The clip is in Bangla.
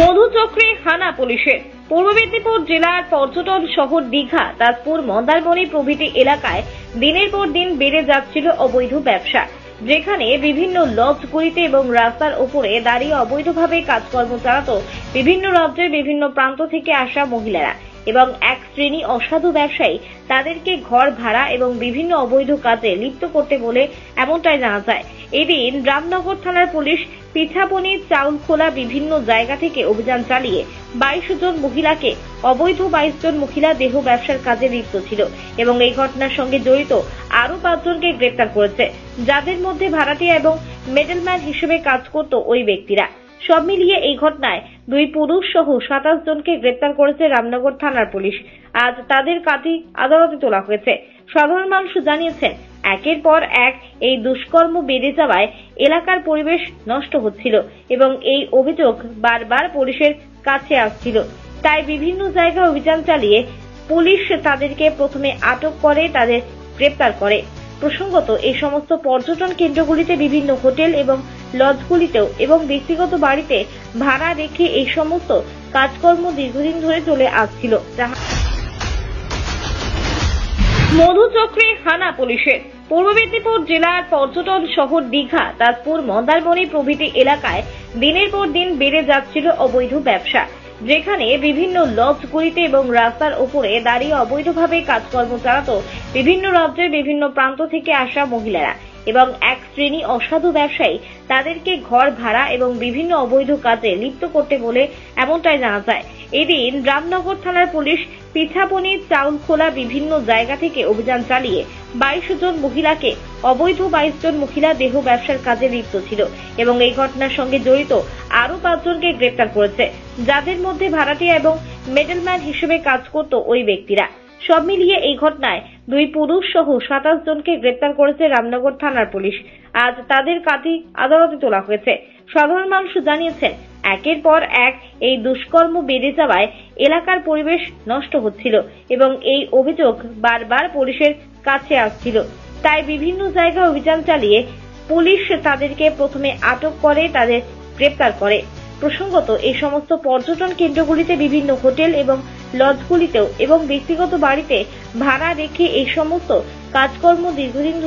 মধুচক্রে হানা পুলিশের। পূর্ব মেদিনীপুর জেলার পর্যটন শহর দীঘা তাজপুর মন্দারমণি প্রভৃতি এলাকায় দিনের পর দিন বেড়ে যাচ্ছিল অবৈধ ব্যবসা। যেখানে বিভিন্ন লজগুলিতে এবং রাস্তার উপরে দাঁড়িয়ে অবৈধভাবে কাজকর্ম চালাত বিভিন্ন রাজ্যের বিভিন্ন প্রান্ত থেকে আসা মহিলারা এবং এক শ্রেণি অসাধু ব্যবসায়ী তাদেরকে ঘর ভাড়া এবং বিভিন্ন অবৈধ কাজে লিপ্ত করতে বলে এমনটাই জানা যায়। এদিন রামনগর থানার পুলিশ পিঠাপনি চাউলখোলা বিভিন্ন জায়গা থেকে অভিযান চালিয়ে বাইশ জন মহিলাকে অবৈধ বাইশ জন মহিলা দেহ ব্যবসার কাজে লিপ্ত ছিল এবং এই ঘটনার সঙ্গে জড়িত আরও পাঁচজনকে গ্রেপ্তার করেছে। যাদের মধ্যে ভাড়াটিয়া এবং মেডেলম্যান হিসেবে কাজ করত ওই ব্যক্তিরা। সব মিলিয়ে এই ঘটনায় দুই পুরুষ সহ সাতাশ জনকে গ্রেপ্তার করেছে রামনগর থানার পুলিশ। আজ তাদের কাঁধি আদালতে তোলা হয়েছে। সাধারণ মানুষ জানিয়েছেন, একের পর এক এই দুষ্কর্ম বেড়ে যাওয়ায় এলাকার পরিবেশ নষ্ট হচ্ছিল এবং এই অভিযোগ বারবার পুলিশের কাছে আসছিল। তাই বিভিন্ন জায়গায় অভিযান চালিয়ে পুলিশ তাদেরকে প্রথমে আটক করে, তাদের গ্রেপ্তার করে। প্রসঙ্গত এই সমস্ত পর্যটন কেন্দ্রগুলিতে বিভিন্ন হোটেল এবং লজগুলিতেও এবং ব্যক্তিগত বাড়িতে ভাড়া রেখে এই সমস্ত কাজকর্ম দীর্ঘদিন ধরে চলে আসছিল। মধুচক্রে হানা পুলিশের। পূর্ব মেদিনীপুর জেলার পর্যটন শহর দীঘা, তাজপুর, মন্দারমণি প্রভৃতি এলাকায় দিনের পর দিন বেড়ে যাচ্ছিল অবৈধ ব্যবসা, যেখানে বিভিন্ন লজগুলিতে এবং রাস্তার উপরে দাঁড়িয়ে অবৈধভাবে কাজকর্ম চালাত বিভিন্ন রাজ্যের বিভিন্ন প্রান্ত থেকে আসা মহিলারা। এবং এক শ্রেণি অসাধু ব্যবসায়ী তাদেরকে ঘর ভাড়া এবং বিভিন্ন অবৈধ কাজে লিপ্ত করতে বলে এমনটাই জানা যায়। এদিন রামনগর থানার পুলিশ পিঠাপনি চাউলখোলা বিভিন্ন জায়গা থেকে অভিযান চালিয়ে বাইশ জন মহিলাকে অবৈধ বাইশ জন মহিলা দেহ ব্যবসার কাজে লিপ্ত ছিল এবং এই ঘটনার সঙ্গে জড়িত আরও পাঁচজনকে গ্রেপ্তার করেছে। যাদের মধ্যে ভাড়াটিয়া এবং মিডলম্যান হিসেবে কাজ করত ওই ব্যক্তিরা। সব মিলিয়ে এই ঘটনায় দুই পুরুষ সহ সাতাশ জনকে গ্রেপ্তার করেছে রামনগর থানার পুলিশ। আজ তাদের কাঁধি আদালতে তোলা হয়েছে। সাধারণ মানুষ জানিয়েছেন, একের পর এক এই দুষ্কর্ম বেড়ে যাওয়ায় এলাকার পরিবেশ নষ্ট হচ্ছিল এবং এই অভিযোগ বারবার পুলিশের কাছে আসছিল। তাই বিভিন্ন জায়গায় অভিযান চালিয়ে পুলিশ তাদেরকে প্রথমে আটক করে, তাদের গ্রেপ্তার করে। প্রসঙ্গত এই সমস্ত পর্যটন কেন্দ্রগুলিতে বিভিন্ন হোটেল এবং লজগুলিতেও এবং ব্যক্তিগত বাড়িতে ভাড়া রেখে এই সমস্ত কাজকর্ম দীর্ঘদিন ধরে